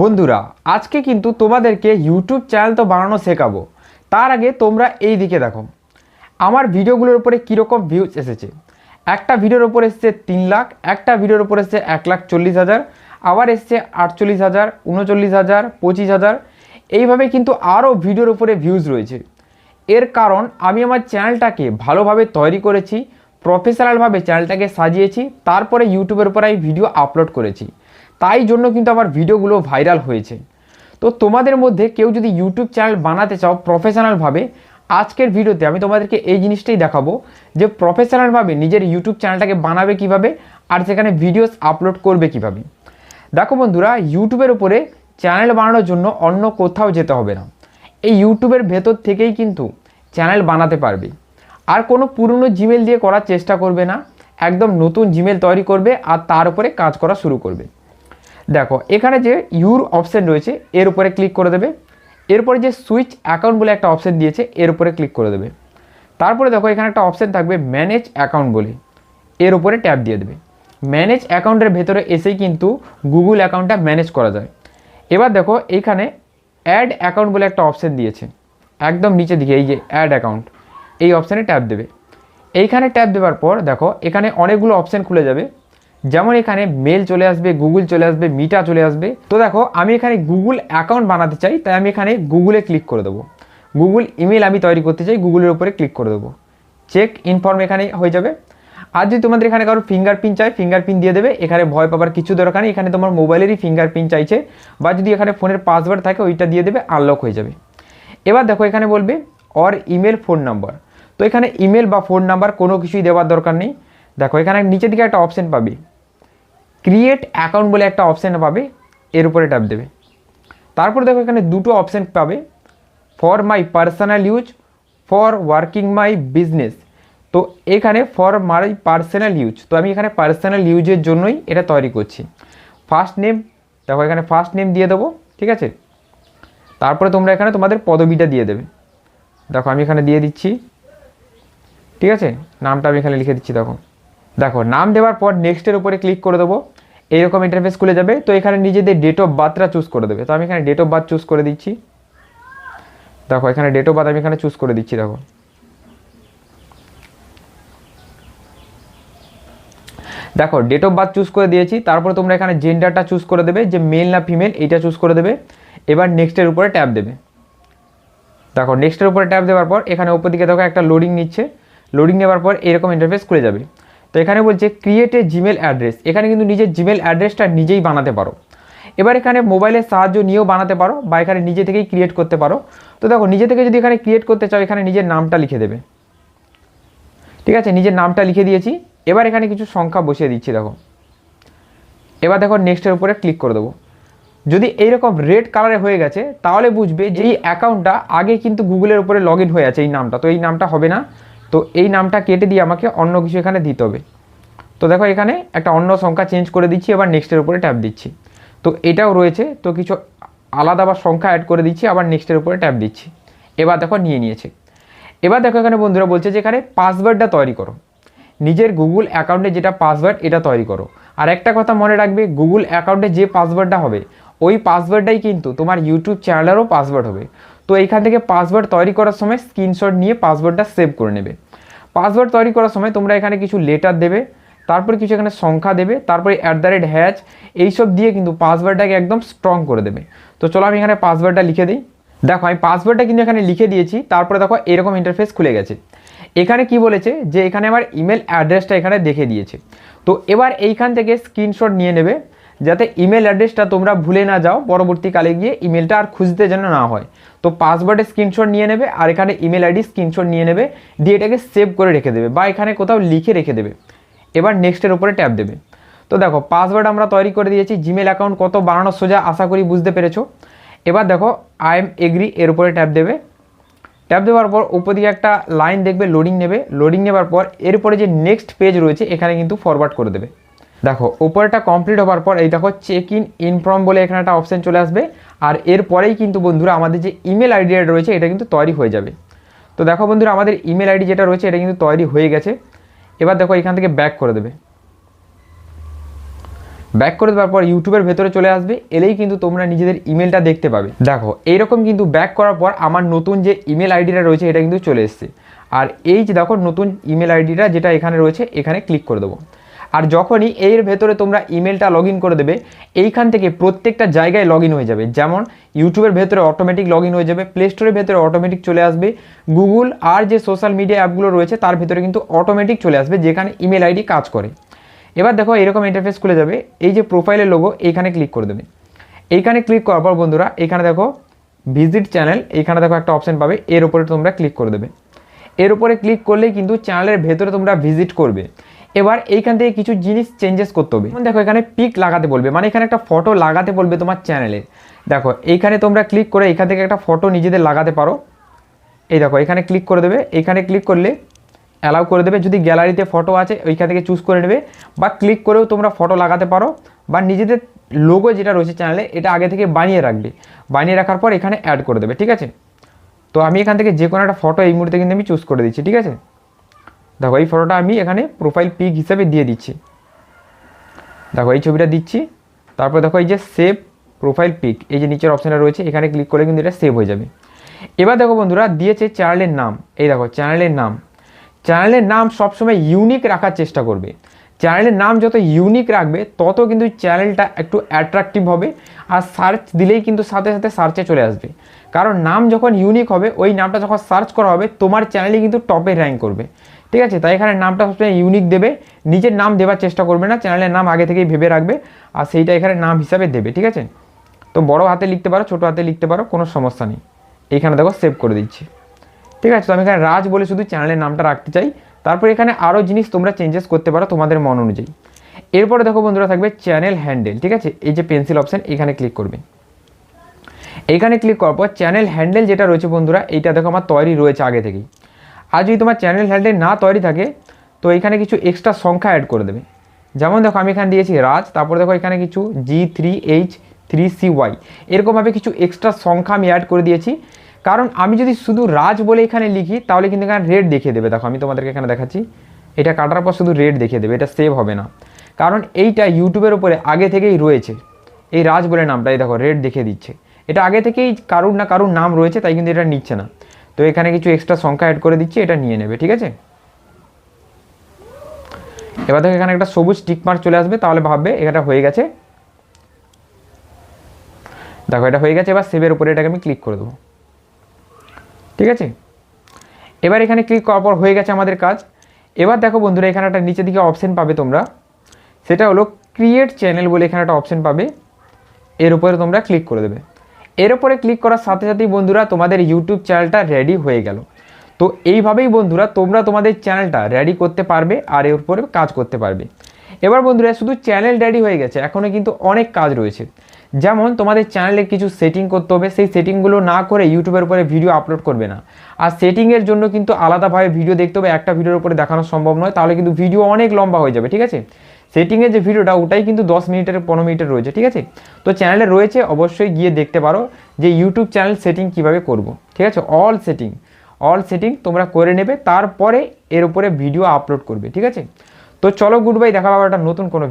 বন্ধুরা, আজকে কিন্তু তোমাদেরকে ইউটিউব চ্যানেল তো বানানো শেখাবো। তার আগে তোমরা এই দিকে দেখো। আমার ভিডিওগুলোর উপরে কীরকম ভিউজ এসেছে? একটা ভিডিওর উপর এসেছে তিন লাখ, একটা ভিডিওর উপর এসেছে এক লাখ চল্লিশ হাজার, আবার এসছে আটচল্লিশ হাজার, উনচল্লিশ হাজার, পঁচিশ হাজার। এইভাবে কিন্তু আরও ভিডিওর উপরে ভিউজ রয়েছে। এর কারণ, আমি আমার চ্যানেলটাকে ভালোভাবে তৈরি করেছি প্রফেশনালভাবে চ্যানেলটাকে সাজিয়েছি, তারপরে ইউটিউবের উপর আমি ভিডিও আপলোড করেছি। তাই জন্য কিন্তু আমার ভিডিওগুলো ভাইরাল হয়েছে। তো তোমাদের মধ্যে কেউ যদি ইউটিউব চ্যানেল বানাতে চাও প্রফেশনালভাবে আজকের ভিডিওতে আমি তোমাদেরকে এই জিনিসটাই দেখাবো যে প্রফেশনালভাবে নিজের ইউটিউব চ্যানেলটাকে বানাবে কীভাবে আর সেখানে ভিডিওস আপলোড করবে কীভাবে। দেখো বন্ধুরা ইউটিউবের উপরে চ্যানেল বানানোর জন্য অন্য কোথাও যেতে হবে না। এই ইউটিউবের ভেতর থেকেই কিন্তু চ্যানেল বানাতে পারবে। আর কোনো পুরনো জিমেল দিয়ে করার চেষ্টা করবে না। একদম নতুন জিমেল তৈরি করবে আর তার উপরে কাজ করা শুরু করবে। দেখো, এখানে যে ইউর অপশান রয়েছে, এর উপরে ক্লিক করে দেবে। এরপরে যে সুইচ অ্যাকাউন্ট বলে একটা অপশান দিয়েছে, এর উপরে ক্লিক করে দেবে। তারপরে দেখো, এখানে একটা অপশান থাকবে ম্যানেজ অ্যাকাউন্ট বলে। এর উপরে ট্যাপ দিয়ে দেবে। ম্যানেজ অ্যাকাউন্টের ভেতরে এসেই কিন্তু গুগল অ্যাকাউন্টটা ম্যানেজ করা যায়। এবার দেখো এইখানে অ্যাড অ্যাকাউন্ট বলে একটা অপশান দিয়েছে। একদম নিচে দিকে, এই যে অ্যাড অ্যাকাউন্ট এই অপশানে ট্যাপ দেবে। এইখানে ট্যাপ দেওয়ার পর দেখো, এখানে অনেকগুলো অপশান খুলে যাবে। যেমন এখানে মেল চলে আসবে গুগল চলে আসবে মিটা চলে আসবে। তো দেখো, আমি এখানে গুগল অ্যাকাউন্ট বানাতে চাই, তাই আমি এখানে গুগলে ক্লিক করে দেবো। গুগল ইমেল আমি তৈরি করতে চাই গুগলের উপরে ক্লিক করে দেবো। চেক ইনফর্ম এখানে হয়ে যাবে। আর যদি তোমাদের এখানে কারও ফিঙ্গারপ্রিন্ট চাই ফিঙ্গারপ্রিন্ট দিয়ে দেবে, এখানে ভয় পাবার কিছু দরকার নেই, এখানে তোমার মোবাইলেরই ফিঙ্গারপ্রিন্ট চাইছে, বা যদি এখানে ফোনের পাসওয়ার্ড থাকে, ওইটা দিয়ে দেবে আনলক হয়ে যাবে। এবার দেখো, এখানে বলবে অর ইমেল ফোন নাম্বার তো এখানে ইমেল বা ফোন নাম্বার কোনো কিছুই দেওয়ার দরকার নেই। দেখো, এখানে নিচের দিকে একটা অপশন পাবে। ক্রিয়েট অ্যাকাউন্ট বলে একটা অপশান পাবে, এর উপরে ট্যাপ দেবে। তারপর দেখো এখানে দুটো অপশান পাবে for my personal use for working my business তো এখানে ফর মাই পার্সোনাল ইউজ তো আমি এখানে পার্সোনাল ইউজের জন্যই এটা তৈরি করছি। ফার্স্ট নেম দেখো এখানে ফার্স্ট নেম দিয়ে দেবো, ঠিক আছে? তারপরে তোমরা এখানে তোমাদের পদবিটা দিয়ে দেবে। দেখো আমি এখানে দিয়ে দিচ্ছি, ঠিক আছে? নামটা আমি এখানে লিখে দিচ্ছি, দেখো। দেখো, নাম দেওয়ার পর নেক্সটের উপরে ক্লিক করে দেবো। এইরকম ইন্টারফেস খুলে যাবে। তো এখানে নিজেদের ডেট অফ বার্থটা চুজ করে দেবে। তো আমি এখানে ডেট অফ বার্থ চুজ করে দিচ্ছি। দেখো, এখানে ডেট অফ বার্থ আমি এখানে চুজ করে দিচ্ছি, দেখো। দেখো ডেট অফ বার্থ চুজ করে দিয়েছি। তারপরে তোমরা এখানে জেন্ডারটা চুজ করে দেবে, যে মেল না ফিমেল এইটা চুজ করে দেবে। এবার নেক্সটের উপরে ট্যাপ দেবে। দেখো নেক্সটের উপরে ট্যাপ দেওয়ার পর এখানে উপর দিকে দেখো একটা লোডিং নিচ্ছে। লোডিং নেওয়ার পর এরকম ইন্টারফেস খুলে যাবে। তো এখানে বলছে ক্রিয়েট এ জিমেল অ্যাড্রেস এখানে কিন্তু নিজের জিমেল অ্যাড্রেসটা নিজেই বানাতে পারো। এবার এখানে মোবাইলের সাহায্য নিয়েও বানাতে পারো বা এখানে নিজে থেকেই ক্রিয়েট করতে পারো। তো দেখো, নিজে থেকে যদি এখানে ক্রিয়েট করতে চাও, এখানে নিজের নামটা লিখে দেবে। ঠিক আছে, নিজের নামটা লিখে দিয়েছি। এবার এখানে কিছু সংখ্যা বসিয়ে দিচ্ছি, দেখো। এবার দেখো নেক্সটের উপরে ক্লিক করে দেবো। যদি এইরকম রেড কালারে হয়ে গেছে, তাহলে বুঝবে যে এই অ্যাকাউন্টটা আগে কিন্তু গুগলের উপরে লগ হয়ে আছে এই নামটা। তো এই নামটা হবে না। তো এই নামটা কেটে দিয়ে আমাকে অন্য কিছু এখানে দিতে হবে। তো দেখো এখানে একটা অন্য সংখ্যা চেঞ্জ করে দিচ্ছি এবার নেক্সটের উপরে ট্যাপ দিচ্ছি। তো এটাও রয়েছে, তো কিছু আলাদা আবার সংখ্যা অ্যাড করে দিচ্ছি, আবার নেক্সটের উপরে ট্যাপ দিচ্ছি। এবার দেখো নিয়ে নিয়েছে। এবার দেখো এখানে বন্ধুরা বলছে যে এখানে পাসওয়ার্ডটা তৈরি করো। নিজের গুগল অ্যাকাউন্টে যেটা পাসওয়ার্ড এটা তৈরি করো। আর একটা কথা মনে রাখবে গুগল অ্যাকাউন্টে যে পাসওয়ার্ডটা হবে, ওই পাসওয়ার্ডটাই কিন্তু তোমার ইউটিউব চ্যানেলেরও পাসওয়ার্ড হবে। তো এইখান থেকে পাসওয়ার্ড তৈরি করার সময় স্ক্রিনশট নিয়ে পাসওয়ার্ডটা সেভ করে নেবে। পাসওয়ার্ড তৈরি করার সময় তোমরা এখানে কিছু লেটার দেবে, তারপরে কিছু এখানে সংখ্যা দেবে, তারপরে অ্যাট দ্য রেট হ্যাচ এইসব দিয়ে কিন্তু পাসওয়ার্ডটাকে একদম স্ট্রং করে দেবে। তো চলো আমি এখানে পাসওয়ার্ডটা লিখে দিই। দেখো, আমি পাসওয়ার্ডটা কিন্তু এখানে লিখে দিয়েছি, তারপরে দেখো এরকম ইন্টারফেস খুলে গেছে। এখানে কি বলেছে? যে এখানে আমার ইমেল অ্যাড্রেসটা এখানে দেখে দিয়েছে। তো এবার এইখান থেকে স্ক্রিনশট নিয়ে নেবে। যাতে ইমেল অ্যাড্রেসটা তোমরা ভুলে না যাও, পরবর্তীকালে গিয়ে ইমেলটা আর খুঁজতে যেন না হয়। তো পাসওয়ার্ডের স্ক্রিনশট নিয়ে নেবে, আর এখানে ইমেল আইডি স্ক্রিনশট নিয়ে নেবে, দিয়ে এটাকে সেভ করে রেখে দেবে, বা এখানে কোথাও লিখে রেখে দেবে। এবার নেক্সটের উপরে ট্যাপ দেবে। তো দেখো পাসওয়ার্ড আমরা তৈরি করে দিয়েছি জিমেল অ্যাকাউন্ট কত বানানো সোজা, আশা করি বুঝতে পেরেছ। এবার দেখো আই এম এগ্রি এর উপরে ট্যাপ দেবে। ট্যাপ দেওয়ার পর উপর দিকে একটা লাইন দেখবে লোডিং নেবে। লোডিং নেবার পর এরপরে যে নেক্সট পেজ রয়েছে, এখানে কিন্তু ফরওয়ার্ড করে দেবে। দেখো উপরটা কমপ্লিট হওয়ার পর এই দেখো চেক ইন ইনফর্ম বলে এখানে একটা অপশান চলে আসবে। আর এরপরেই কিন্তু বন্ধুরা আমাদের যে ইমেল আইডিটা রয়েছে, এটা কিন্তু তৈরি হয়ে যাবে। তো দেখো বন্ধুরা, আমাদের ইমেল আইডি যেটা রয়েছে, এটা কিন্তু তৈরি হয়ে গেছে। এবার দেখো এখান থেকে ব্যাক করে দেবে। ব্যাক করে দেওয়ার পর ইউটিউবের ভেতরে চলে আসবে। এলেই কিন্তু তোমরা নিজেদের ইমেলটা দেখতে পাবে। দেখো, এইরকম কিন্তু ব্যাক করার পর আমার নতুন যে ইমেল আইডিটা রয়েছে, এটা কিন্তু চলে এসছে। আর এই যে দেখো নতুন ইমেল আইডিটা যেটা এখানে রয়েছে, এখানে ক্লিক করে দেবো। আর যখনই এর ভেতরে তোমরা ইমেলটা লগ করে দেবে, এইখান থেকে প্রত্যেকটা জায়গায় লগ হয়ে যাবে। যেমন ইউটিউবের ভেতরে অটোমেটিক লগ হয়ে যাবে প্লে স্টোরের ভেতরে অটোমেটিক চলে আসবে গুগল আর যে সোশ্যাল মিডিয়া অ্যাপগুলো রয়েছে, তার ভেতরে কিন্তু অটোমেটিক চলে আসবে, যেখানে ইমেল আইডি কাজ করে। এবার দেখো এরকম ইন্টারফেস খুলে যাবে, এই যে প্রোফাইলের লোগো এইখানে ক্লিক করে দেবে। এইখানে ক্লিক করার পর বন্ধুরা, এখানে দেখো ভিজিট চ্যানেল এইখানে দেখো একটা অপশান পাবে, এর উপরে তোমরা ক্লিক করে দেবে। এর উপরে ক্লিক করলেই কিন্তু চ্যানেলের ভেতরে তোমরা ভিজিট করবে। এবার এইখান থেকে কিছু জিনিস চেঞ্জেস করতে হবে। দেখো, এখানে পিক লাগাতে বলবে মানে এখানে একটা ফটো লাগাতে বলবে তোমার চ্যানেলে দেখো, এইখানে তোমরা ক্লিক করে এখান থেকে একটা ফটো নিজেদের লাগাতে পারো। এই দেখো, এখানে ক্লিক করে দেবে। এখানে ক্লিক করলে অ্যালাউ করে দেবে। যদি গ্যালারিতে ফটো আছে, ওইখান থেকে চুজ করে নেবে বা ক্লিক করেও তোমরা ফটো লাগাতে পারো বা নিজেদের লোগো যেটা রয়েছে চ্যানেলে এটা আগে থেকে বানিয়ে রাখবে। বানিয়ে রাখার পর এখানে অ্যাড করে দেবে, ঠিক আছে? তো আমি এখান থেকে যে কোনো একটা ফটো এই মুহূর্তে কিন্তু আমি চুজ করে দিচ্ছি, ঠিক আছে? দেখো, এই ফটোটা আমি এখানে প্রোফাইল পিক হিসেবে দিয়ে দিচ্ছি। দেখো, এই ছবিটা দিচ্ছি। তারপর দেখো, এই যে সেভ প্রোফাইল পিক এই যে নিচের অপশানটা রয়েছে, এখানে ক্লিক করলে কিন্তু এটা সেভ হয়ে যাবে। এবার দেখো বন্ধুরা, দিয়েছে চ্যানেলের নাম। এই দেখো চ্যানেলের নাম। চ্যানেলের নাম সবসময় ইউনিক রাখার চেষ্টা করবে। চ্যানেলের নাম যত ইউনিক রাখবে, তত কিন্তু চ্যানেলটা একটু অ্যাট্রাকটিভ হবে আর সার্চ দিলেই কিন্তু সাথে সাথে সার্চে চলে আসবে। কারণ নাম যখন ইউনিক হবে, ওই নামটা যখন সার্চ করা হবে, তোমার চ্যানেলে কিন্তু টপে র্যাঙ্ক করবে। ঠিক আছে? তাই এখানে নামটা সবসময় ইউনিক দেবে। নিজের নাম দেওয়ার চেষ্টা করবে না চ্যানেলের নাম আগে থেকেই ভেবে রাখবে, আর সেইটা এখানে নাম হিসাবে দেবে, ঠিক আছে? তো বড় হাতে লিখতে পারো, ছোটো হাতে লিখতে পারো, কোনো সমস্যা নেই। এইখানে দেখো সেভ করে দিচ্ছি। ঠিক আছে? তো আমি এখানে রাজ বলে শুধু চ্যানেলের নামটা রাখতে চাই। তারপর এখানে আরও জিনিস তোমরা চেঞ্জেস করতে পারো তোমাদের মন অনুযায়ী। এরপরে দেখো বন্ধুরা থাকবে চ্যানেল হ্যান্ডেল ঠিক আছে? এই যে পেন্সিল অপশান এখানে ক্লিক করবে। এখানে ক্লিক করার পর চ্যানেল হ্যান্ডেল যেটা রয়েছে বন্ধুরা, এইটা দেখো আমার তৈরি রয়েছে আগে থেকেই। আর যদি তোমার চ্যানেল হ্যান্ডেল না তৈরি থাকে, তো এখানে কিছু এক্সট্রা সংখ্যা অ্যাড করে দেবে। যেমন দেখো, আমি এখানে দিয়েছি রাজ, তারপর দেখো এখানে কিছু G three H three C Y এরকমভাবে কিছু এক্সট্রা সংখ্যা আমি অ্যাড করে দিয়েছি। কারণ আমি যদি শুধু রাজ বলে এখানে লিখি, তাহলে কিন্তু এখানে রেড দেখিয়ে দেবে। দেখো, আমি তোমাদেরকে এখানে দেখাচ্ছি। এটা কাটার পর শুধু রেড দেখিয়ে দেবে, এটা সেভ হবে না। কারণ এইটা ইউটিউবের উপরে আগে থেকেই রয়েছে। এই রাজ বলে নামটা, এই দেখো রেড দেখিয়ে দিচ্ছে। এটা আগে থেকেই কারুর না কারুর নাম রয়েছে, তাই কিন্তু এটা নিচ্ছে না। তো এখানে কিছু এক্সট্রা সংখ্যা অ্যাড করে দিচ্ছি, এটা নিয়ে নেবে, ঠিক আছে? এবার দেখো এখানে একটা সবুজ টিক মার্ক চলে আসবে, তাহলে ভাববে এটা হয়ে গেছে। দেখো, এটা হয়ে গেছে, এবার সেভের উপরে এটাকে আমি ক্লিক করে দেবো। ঠিক আছে? এবার এখানে ক্লিক করার পর হয়ে গেছে আমাদের কাজ। এবার দেখো বন্ধুরা, এখানে একটা নিচের দিকে অপশান পাবে তোমরা। সেটা হলো ক্রিয়েট চ্যানেল বলে এখানে একটা অপশান পাবে। এর উপরে তোমরা ক্লিক করে দেবে। এর উপরে ক্লিক করার সাথে সাথেই বন্ধুরা তোমাদের ইউটিউব চ্যানেলটা রেডি হয়ে গেল। তো এইভাবেই বন্ধুরা তোমরা তোমাদের চ্যানেলটা রেডি করতে পারবে আর এর উপরে কাজ করতে পারবে। এবার বন্ধুরা শুধু চ্যানেল রেডি হয়ে গেছে এখনও কিন্তু অনেক কাজ রয়েছে। যেমন তোমাদের চ্যানেলে কিছু সেটিং করতে হবে, সেই সেটিংগুলো না করে ইউটিউবের উপরে ভিডিও আপলোড করবে না। আর সেটিংয়ের জন্য কিন্তু আলাদাভাবে ভিডিও দেখতে হবে, একটা ভিডিওর উপরে দেখানো সম্ভব নয়, তাহলে কিন্তু ভিডিও অনেক লম্বা হয়ে যাবে, ঠিক আছে? সেটিংয়ের যে ভিডিওটা, ওটাই কিন্তু দশ মিনিটের, পনেরো মিনিটের রয়েছে, ঠিক আছে? তো চ্যানেলে রয়েছে, অবশ্যই গিয়ে দেখতে পারো যে ইউটিউব চ্যানেল সেটিং কীভাবে করব, ঠিক আছে? অল সেটিং অল সেটিং তোমরা করে নেবে, তারপরে এর উপরে ভিডিও আপলোড করবে, ঠিক আছে? তো চলো গুড বাই দেখা পাবো একটা নতুন কোনো